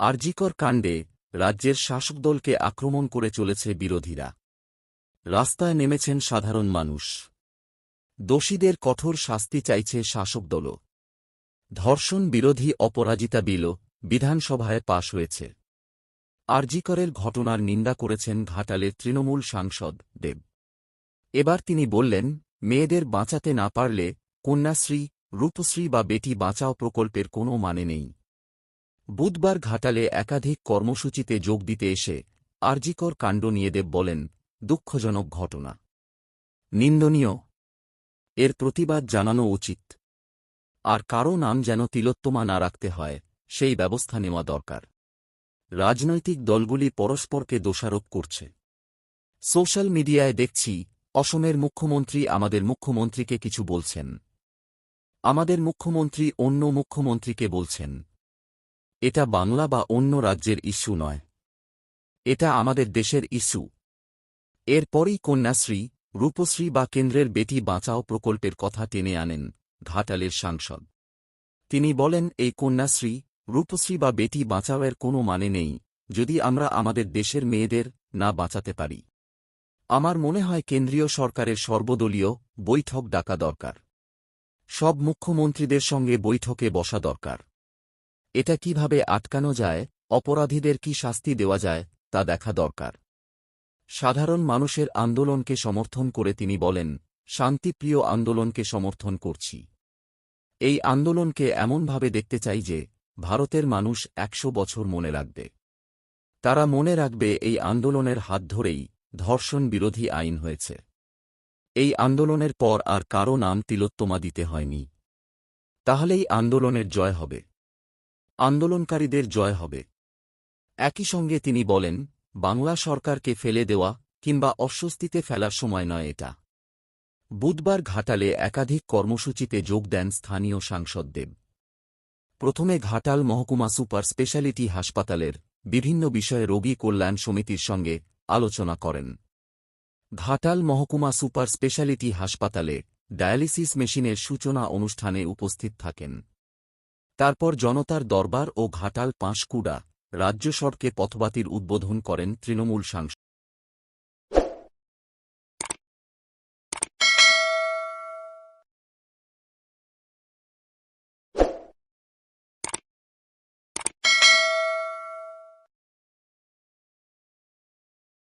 আরজিকর কাণ্ডে রাজ্যের শাসক দলকে আক্রমণ করে চলেছে বিরোধীরা। রাস্তায় নেমেছেন সাধারণ মানুষ। দোষীদের কঠোর শাস্তি চাইছে শাসক দলও। ধর্ষণ বিরোধী অপরাজিতা বিলও বিধানসভায় পাশ হয়েছে। আরজিকরের ঘটনার নিন্দা করেছেন ঘাটালের তৃণমূল সাংসদ দেব। এবার তিনি বললেন, মেয়েদের বাঁচাতে না পারলে কন্যাশ্রী, রূপশ্রী বা বেটি বাঁচাও প্রকল্পের কোনো মানে নেই। বুধবার ঘাটালে একাধিক কর্মসূচিতে যোগ দিতে এসে আরজিকর কাণ্ড নিয়ে দেব বলেন, দুঃখজনক ঘটনা। নিন্দনীয়। এর প্রতিবাদ জানানো উচিত। আর কারও নাম যেন তিলোত্তমা না রাখতে হয়, সেই ব্যবস্থা নেওয়া দরকার। রাজনৈতিক দলগুলি পরস্পরকে দোষারোপ করছে। সোশ্যাল মিডিয়ায় দেখছি, অসমের মুখ্যমন্ত্রী আমাদের মুখ্যমন্ত্রীকে কিছু বলছেন। আমাদের মুখ্যমন্ত্রী অন্য মুখ্যমন্ত্রীকে বলছেন। এটা বাংলা বা অন্য রাজ্যের ইস্যু নয়। এটা আমাদের দেশের ইস্যু। এরপরই কন্যাশ্রী, রূপশ্রী বা কেন্দ্রের বেটি বাঁচাও প্রকল্পের কথা টেনে আনেন ঘাটালের সাংসদ। তিনি বলেন, এই কন্যাশ্রী, রূপশ্রী বা বেটি বাঁচাওয়ের কোনো মানে নেই, যদি আমরা আমাদের দেশের মেয়েদের না বাঁচাতে পারি। আমার মনে হয় কেন্দ্রীয় সরকারের সর্বদলীয় বৈঠক ডাকা দরকার। সব মুখ্যমন্ত্রীদের সঙ্গে বৈঠকে বসা দরকার। এটা কীভাবে আটকানো যায়, অপরাধীদের কি শাস্তি দেওয়া যায়, তা দেখা দরকার। সাধারণ মানুষের আন্দোলনকে সমর্থন করে তিনি বলেন, শান্তিপ্রিয় আন্দোলনকে সমর্থন করছি। এই আন্দোলনকে এমনভাবে দেখতে চাই যে, ভারতের মানুষ একশো বছর মনে রাখবে। তারা মনে রাখবে এই আন্দোলনের হাত ধরেই ধর্ষণ বিরোধী আইন হয়েছে। এই আন্দোলনের পর আর কারও নাম তিলোত্তমা দিতে হয়নি। তাহলেই আন্দোলনের জয় হবে। আন্দোলনকারীদের জয় হবে। একই সঙ্গে তিনি বলেন, বাংলা সরকারকে ফেলে দেওয়া কিংবা অস্বস্তিতে ফেলার সময় নয় এটা। বুধবার ঘাটালে একাধিক কর্মসূচিতে যোগ দেন স্থানীয় সাংসদ দেব প্রথমে ঘাটাল মহকুমা সুপার স্পেশালিটি হাসপাতালের বিভিন্ন বিষয়ে রোগী কল্যাণ সমিতির সঙ্গে আলোচনা করেন। ঘাটাল মহকুমা সুপার স্পেশালিটি হাসপাতালে ডায়ালিসিস মেশিনের সূচনা অনুষ্ঠানে উপস্থিত থাকেন। তারপর জনতার দরবার ও ঘাটাল পাঁশকুড়া রাজ্য সড়কে পথবাতির উদ্বোধন করেন তৃণমূল সাংসদ।